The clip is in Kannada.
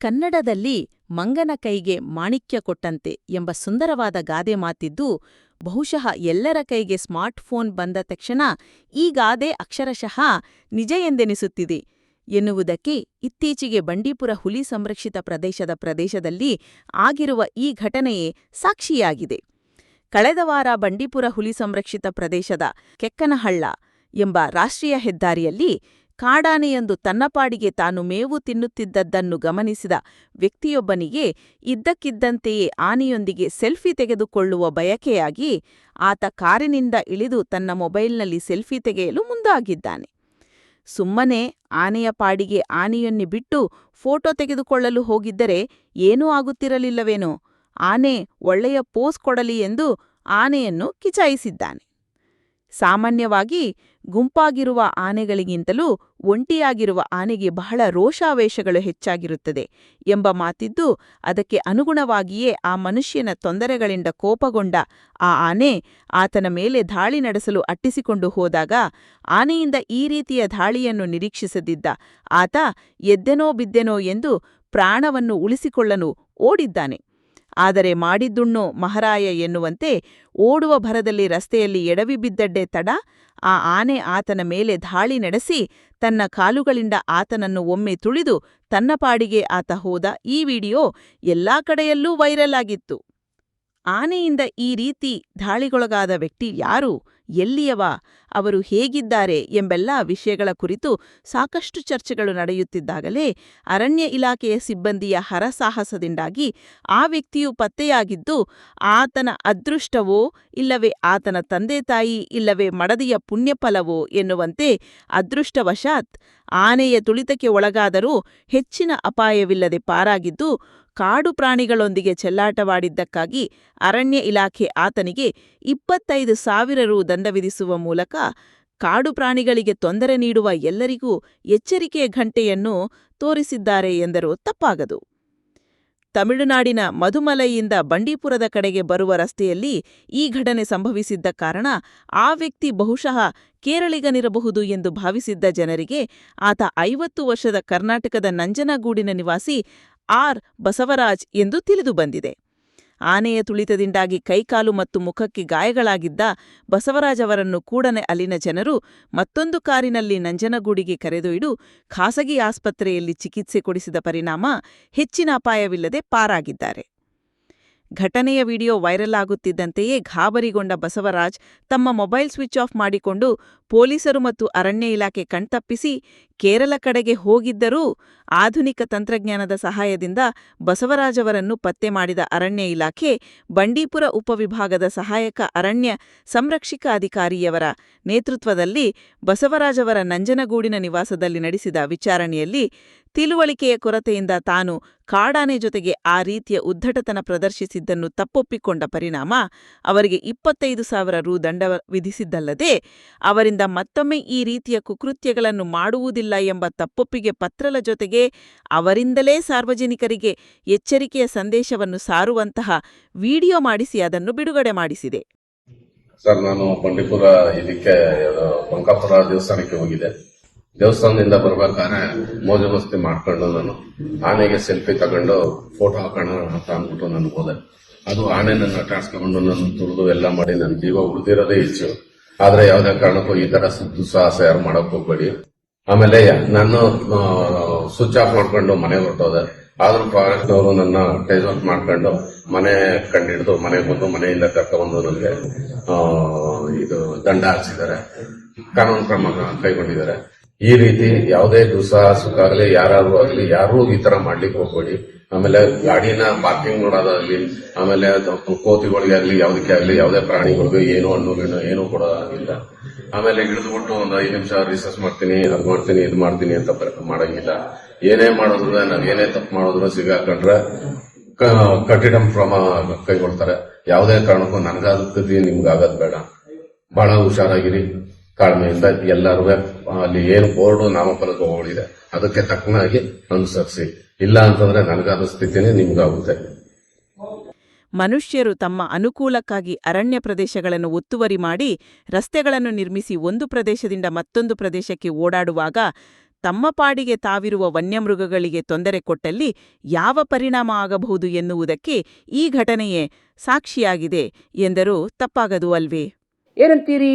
ಕನ್ನಡದಲ್ಲಿ ಮಂಗನ ಕೈಗೆ ಮಾಣಿಕ್ಯ ಕೊಟ್ಟಂತೆ ಎಂಬ ಸುಂದರವಾದ ಗಾದೆ ಮಾತಿದ್ದು, ಬಹುಶಃ ಎಲ್ಲರ ಕೈಗೆ ಸ್ಮಾರ್ಟ್ಫೋನ್ ಬಂದ ತಕ್ಷಣ ಈ ಗಾದೆ ಅಕ್ಷರಶಃ ನಿಜ ಎಂದೆನಿಸುತ್ತಿದೆ. ಎನ್ನುವುದಕ್ಕೆ ಇತ್ತೀಚೆಗೆ ಬಂಡೀಪುರ ಹುಲಿ ಸಂರಕ್ಷಿತ ಪ್ರದೇಶದ ಪ್ರದೇಶದಲ್ಲಿ ಆಗಿರುವ ಈ ಘಟನೆಯೇ ಸಾಕ್ಷಿಯಾಗಿದೆ. ಕಳೆದ ವಾರ ಬಂಡೀಪುರ ಹುಲಿ ಸಂರಕ್ಷಿತ ಪ್ರದೇಶದ ಕೆಕ್ಕನಹಳ್ಳ ಎಂಬ ರಾಷ್ಟ್ರೀಯ ಹೆದ್ದಾರಿಯಲ್ಲಿ ಕಾಡಾನೆಯೊಂದು ತನ್ನಪಾಡಿಗೆ ತಾನು ಮೇವು ತಿನ್ನುತ್ತಿದ್ದದ್ದನ್ನು ಗಮನಿಸಿದ ವ್ಯಕ್ತಿಯೊಬ್ಬನಿಗೆ ಇದ್ದಕ್ಕಿದ್ದಂತೆಯೇ ಆನೆಯೊಂದಿಗೆ ಸೆಲ್ಫಿ ತೆಗೆದುಕೊಳ್ಳುವ ಬಯಕೆಯಾಗಿ ಆತ ಕಾರಿನಿಂದ ಇಳಿದು ತನ್ನ ಮೊಬೈಲ್ನಲ್ಲಿ ಸೆಲ್ಫಿ ತೆಗೆಯಲು ಮುಂದಾಗಿದ್ದಾನೆ. ಸುಮ್ಮನೆ ಆನೆಯ ಪಾಡಿಗೆ ಆನೆಯನ್ನು ಬಿಟ್ಟು ಫೋಟೋ ತೆಗೆದುಕೊಳ್ಳಲು ಹೋಗಿದ್ದರೆ ಏನೂ ಆಗುತ್ತಿರಲಿಲ್ಲವೇನೋ? ಆನೆ ಒಳ್ಳೆಯ ಪೋಸ್ ಕೊಡಲಿ ಎಂದು ಆನೆಯನ್ನು ಕಿಚಾಯಿಸಿದ್ದಾನೆ. ಸಾಮಾನ್ಯವಾಗಿ ಗುಂಪಾಗಿರುವ ಆನೆಗಳಿಗಿಂತಲೂ ಒಂಟಿಯಾಗಿರುವ ಆನೆಗೆ ಬಹಳ ರೋಷಾವೇಶಗಳು ಹೆಚ್ಚಾಗಿರುತ್ತದೆ ಎಂಬ ಮಾತಿದ್ದು ಅದಕ್ಕೆ ಅನುಗುಣವಾಗಿಯೇ ಆ ಮನುಷ್ಯನ ತೊಂದರೆಗಳಿಂದ ಕೋಪಗೊಂಡ ಆ ಆನೆ ಆತನ ಮೇಲೆ ದಾಳಿ ನಡೆಸಲು ಅಟ್ಟಿಸಿಕೊಂಡು ಹೋದಾಗ ಆನೆಯಿಂದ ಈ ರೀತಿಯ ದಾಳಿಯನ್ನು ನಿರೀಕ್ಷಿಸದಿದ್ದ ಆತ ಎದ್ದೆನೋ ಬಿದ್ದೆನೋ ಎಂದು ಪ್ರಾಣವನ್ನು ಉಳಿಸಿಕೊಳ್ಳಲು ಓಡಿದ್ದಾನೆ. ಆದರೆ ಮಾಡಿದ್ದುಣ್ಣು ಮಹಾರಾಯ ಎನ್ನುವಂತೆ ಓಡುವ ಭರದಲ್ಲಿ ರಸ್ತೆಯಲ್ಲಿ ಎಡವಿ ಬಿದ್ದಡ್ಡೆ ತಡ, ಆ ಆನೆ ಆತನ ಮೇಲೆ ಧಾಳಿ ನಡೆಸಿ ತನ್ನ ಕಾಲುಗಳಿಂದ ಆತನನ್ನು ಒಮ್ಮೆ ತುಳಿದು ತನ್ನ ಪಾಡಿಗೆ ಆತ ಹೋದ ಈ ವಿಡಿಯೋ ಎಲ್ಲಾ ಕಡೆಯಲ್ಲೂ ವೈರಲ್ ಆಗಿತ್ತು. ಆನೆಯಿಂದ ಈ ರೀತಿ ಧಾಳಿಗೊಳಗಾದ ವ್ಯಕ್ತಿ ಯಾರು? ಎಲ್ಲಿಯವ, ಅವರು ಹೇಗಿದ್ದಾರೆ ಎಂಬೆಲ್ಲ ವಿಷಯಗಳ ಕುರಿತು ಸಾಕಷ್ಟು ಚರ್ಚೆಗಳು ನಡೆಯುತ್ತಿದ್ದಾಗಲೇ ಅರಣ್ಯ ಇಲಾಖೆಯ ಸಿಬ್ಬಂದಿಯ ಹರಸಾಹಸದಿಂದಾಗಿ ಆ ವ್ಯಕ್ತಿಯು ಪತ್ತೆಯಾಗಿದ್ದು, ಆತನ ಅದೃಷ್ಟವೋ, ಇಲ್ಲವೇ ಆತನ ತಂದೆ ತಾಯಿ, ಇಲ್ಲವೇ ಮಡದಿಯ ಪುಣ್ಯಫಲವೋ ಎನ್ನುವಂತೆ ಅದೃಷ್ಟವಶಾತ್ ಆನೆಯ ತುಳಿತಕ್ಕೆ ಒಳಗಾದರೂ ಹೆಚ್ಚಿನ ಅಪಾಯವಿಲ್ಲದೆ ಪಾರಾಗಿದ್ದು ಕಾಡು ಪ್ರಾಣಿಗಳೊಂದಿಗೆ ಚೆಲ್ಲಾಟವಾಡಿದ್ದಕ್ಕಾಗಿ ಅರಣ್ಯ ಇಲಾಖೆ ಆತನಿಗೆ ಇಪ್ಪತ್ತೈದು ಸಾವಿರ ರು ದಂಡ ವಿಧಿಸುವ ಮೂಲಕ ಕಾಡು ಪ್ರಾಣಿಗಳಿಗೆ ತೊಂದರೆ ನೀಡುವ ಎಲ್ಲರಿಗೂ ಎಚ್ಚರಿಕೆಯ ಘಂಟೆಯನ್ನು ತೋರಿಸಿದ್ದಾರೆ ಎಂದರೂ. ತಪ್ಪಾಗದು. ತಮಿಳುನಾಡಿನ ಮಧುಮಲೈಯಿಂದ ಬಂಡೀಪುರದ ಕಡೆಗೆ ಬರುವ ರಸ್ತೆಯಲ್ಲಿ ಈ ಘಟನೆ ಸಂಭವಿಸಿದ್ದ ಕಾರಣ ಆ ವ್ಯಕ್ತಿ ಬಹುಶಃ ಕೇರಳಿಗನಿರಬಹುದು ಎಂದು ಭಾವಿಸಿದ್ದ ಜನರಿಗೆ ಆತ ಐವತ್ತು ವರ್ಷದ ಕರ್ನಾಟಕದ ನಂಜನಗೂಡಿನ ನಿವಾಸಿ ಆರ್ ಬಸವರಾಜ್ ಎಂದು ತಿಳಿದುಬಂದಿದೆ ಆನೆಯ ತುಳಿತದಿಂದಾಗಿ ಕೈಕಾಲು ಮತ್ತು ಮುಖಕ್ಕೆ ಗಾಯಗಳಾಗಿದ್ದ ಬಸವರಾಜ್ ಅವರನ್ನು ಕೂಡನೆ ಅಲ್ಲಿನ ಜನರು ಮತ್ತೊಂದು ಕಾರಿನಲ್ಲಿ ನಂಜನಗೂಡಿಗೆ ಕರೆದೊಯ್ದು ಖಾಸಗಿ ಆಸ್ಪತ್ರೆಯಲ್ಲಿ ಚಿಕಿತ್ಸೆ ಕೊಡಿಸಿದ ಪರಿಣಾಮ ಹೆಚ್ಚಿನ ಅಪಾಯವಿಲ್ಲದೆ ಪಾರಾಗಿದ್ದಾರೆ. ಘಟನೆಯ ವಿಡಿಯೋ ವೈರಲ್ ಆಗುತ್ತಿದ್ದಂತೆಯೇ ಘಾಬರಿಗೊಂಡ ಬಸವರಾಜ್ ತಮ್ಮ ಮೊಬೈಲ್ ಸ್ವಿಚ್ ಆಫ್ ಮಾಡಿಕೊಂಡು ಪೊಲೀಸರು ಮತ್ತು ಅರಣ್ಯ ಇಲಾಖೆ ಕಣ್ತಪ್ಪಿಸಿ ಕೇರಳ ಕಡೆಗೆ ಹೋಗಿದ್ದರೂ ಆಧುನಿಕ ತಂತ್ರಜ್ಞಾನದ ಸಹಾಯದಿಂದ ಬಸವರಾಜ್ ಅವರನ್ನು ಪತ್ತೆ ಮಾಡಿದ ಅರಣ್ಯ ಇಲಾಖೆ, ಬಂಡೀಪುರ ಉಪವಿಭಾಗದ ಸಹಾಯಕ ಅರಣ್ಯ ಸಂರಕ್ಷಕ ಅಧಿಕಾರಿಯವರ ನೇತೃತ್ವದಲ್ಲಿ ಬಸವರಾಜ್ ಅವರ ನಂಜನಗೂಡಿನ ನಿವಾಸದಲ್ಲಿ ನಡೆಸಿದ ವಿಚಾರಣೆಯಲ್ಲಿ ತಿಳುವಳಿಕೆಯ ಕೊರತೆಯಿಂದ ತಾನು ಕಾಡಾನೆ ಜೊತೆಗೆ ಆ ರೀತಿಯ ಉದ್ದಟತನ ಪ್ರದರ್ಶಿಸಿದ್ದನ್ನು ತಪ್ಪೊಪ್ಪಿಕೊಂಡ ಪರಿಣಾಮ ಅವರಿಗೆ ಇಪ್ಪತ್ತೈದು ಸಾವಿರ ರು ದಂಡ ವಿಧಿಸಿದ್ದಲ್ಲದೆ ಅವರಿಂದ ಮತ್ತೊಮ್ಮೆ ಈ ರೀತಿಯ ಕುಕೃತ್ಯಗಳನ್ನು ಮಾಡುವುದಿಲ್ಲ ಎಂಬ ತಪ್ಪೊಪ್ಪಿಗೆ ಪತ್ರದ ಜೊತೆಗೆ ಅವರಿಂದಲೇ ಸಾರ್ವಜನಿಕರಿಗೆ ಎಚ್ಚರಿಕೆಯ ಸಂದೇಶವನ್ನು ಸಾರುವಂತಹ ವಿಡಿಯೋ ಮಾಡಿಸಿ ಅದನ್ನು ಬಿಡುಗಡೆ ಮಾಡಿಸಿದೆ. ಸರ್, ನಾನು ಬಂಡೀಪುರ ಇದಕ್ಕೆ ಬಂಕಾಪುರ ದೇವಸ್ಥಾನಕ್ಕೆ ಹೋಗಿದ್ದೆ. ದೇವಸ್ಥಾನದಿಂದ ಬರ್ಬೇಕಾದ್ರೆ ಮೋಜು ಮಸ್ತಿ ಮಾಡ್ಕೊಂಡು ನಾನು ಆನೆಗೆ ಸೆಲ್ಫಿ ತಗೊಂಡು ಫೋಟೋ ಹಾಕೋಣ ಅಂತ ಅಂದ್ಬಿಟ್ಟು ನಾನು ಹೋದೆ. ಅದು ಆನೆ ನನ್ನ ಅಟ್ಟಾಡ್ಸ್ಕೊಂಡು ನನ್ನ ತುಳಿದು ಎಲ್ಲ ಮಾಡಿ ನನ್ನ ಜೀವ ಉಳಿದಿರೋದೇ ಹೆಚ್ಚು. ಆದ್ರೆ ಯಾವುದೇ ಕಾರಣಕ್ಕೂ ಈ ತರ ದುಸ್ಸಾಹಸ ಯಾರು ಮಾಡಕ್ ಹೋಗ್ಬೇಡಿ. ಆಮೇಲೆ ನಾನು ಸ್ವಿಚ್ ಆಫ್ ಮಾಡ್ಕೊಂಡು ಮನೆಗೆ ಹೊರಟೋದೆ. ಆದ್ರೂ ಫಾರೆಸ್ಟ್ ಅವರು ನನ್ನ ಟೈಸ್ ಔಟ್ ಮಾಡ್ಕೊಂಡು ಮನೆ ಕಂಡಿಡಿದು ಮನೆಗೆ ಬಂದು ಮನೆಯಿಂದ ಕರ್ಕೊಂಡು ನನಗೆ ಇದು ದಂಡ ಹಾಕ್ಸಿದ್ದಾರೆ. ಕಾನೂನು ಕ್ರಮ ಕೈಗೊಂಡಿದ್ದಾರೆ. ಈ ರೀತಿ ಯಾವುದೇ ದುಸ್ಸಾಹಸಕ್ಕಾಗಲಿ, ಯಾರಾದ್ರೂ ಆಗಲಿ, ಯಾರೂ ಈ ತರ ಮಾಡ್ಲಿಕ್ಕೆ ಹೋಗ್ಬೇಡಿ. ಆಮೇಲೆ ಗಾಡಿನ ಪಾರ್ಕಿಂಗ್ ಮಾಡೋದಾಗ್ಲಿ ಆಮೇಲೆ ಕೋತಿಗಳಿಗೆ ಆಗ್ಲಿ, ಯಾವ್ದಕ್ಕೆ ಆಗ್ಲಿ, ಯಾವುದೇ ಪ್ರಾಣಿಗಳಿಗೂ ಏನು ಹಣ್ಣು ಗಿಣ್ಣು ಏನು ಕೊಡೋದಾಗಿಲ್ಲ ಆಮೇಲೆ ಹಿಡಿದ್ಬಿಟ್ಟು ಒಂದು ಐದು ನಿಮಿಷ ರಿಸರ್ಚ್ ಮಾಡ್ತೀನಿ, ಅದ್ ಮಾಡ್ತೀನಿ, ಇದು ಮಾಡ್ತೀನಿ ಅಂತ ಮಾಡಂಗಿಲ್ಲ. ಏನೇ ಮಾಡಿದ್ರು ನಾವ್ ಏನೇ ತಪ್ಪು ಮಾಡಿದ್ರು ಸಿಗಾಕೊಂಡ್ರೆ ಕಠಿಣ ಕ್ರಮ ಕೈಗೊಳ್ತಾರೆ. ಯಾವುದೇ ಕಾರಣಕ್ಕೂ ನನಗಾಗತ್ತೀವಿ ನಿಮ್ಗಾಗದ್ ಬೇಡ. ಬಹಳ ಹುಷಾರಾಗಿರಿ. ತಾಳ್ಮೆಯಿಂದ ಎಲ್ಲರೂ ಅಲ್ಲಿ ಏನು ಬೋರ್ಡು ನಾಮಫಲಕಗಳಿದೆ ಅದಕ್ಕೆ ತಕ್ಕನಾಗಿ ಅನುಸರಿಸಿ. ಇಲ್ಲ ಅಂತಂದ್ರೆ ನನಗಾದ ಸ್ಥಿತಿನೇ ನಿಮ್ಗಾಗುತ್ತೆ. ಮನುಷ್ಯರು ತಮ್ಮ ಅನುಕೂಲಕ್ಕಾಗಿ ಅರಣ್ಯ ಪ್ರದೇಶಗಳನ್ನು ಒತ್ತುವರಿ ಮಾಡಿ ರಸ್ತೆಗಳನ್ನು ನಿರ್ಮಿಸಿ ಒಂದು ಪ್ರದೇಶದಿಂದ ಮತ್ತೊಂದು ಪ್ರದೇಶಕ್ಕೆ ಓಡಾಡುವಾಗ ತಮ್ಮ ಪಾಡಿಗೆ ತಾವಿರುವ ವನ್ಯಮೃಗಗಳಿಗೆ ತೊಂದರೆ ಕೊಟ್ಟಲ್ಲಿ ಯಾವ ಪರಿಣಾಮ ಆಗಬಹುದು ಎನ್ನುವುದಕ್ಕೆ ಈ ಘಟನೆಯೇ ಸಾಕ್ಷಿಯಾಗಿದೆ ಎಂದರು ತಪ್ಪಾಗದು ಅಲ್ವೇ. ಏನಂತೀರಿ?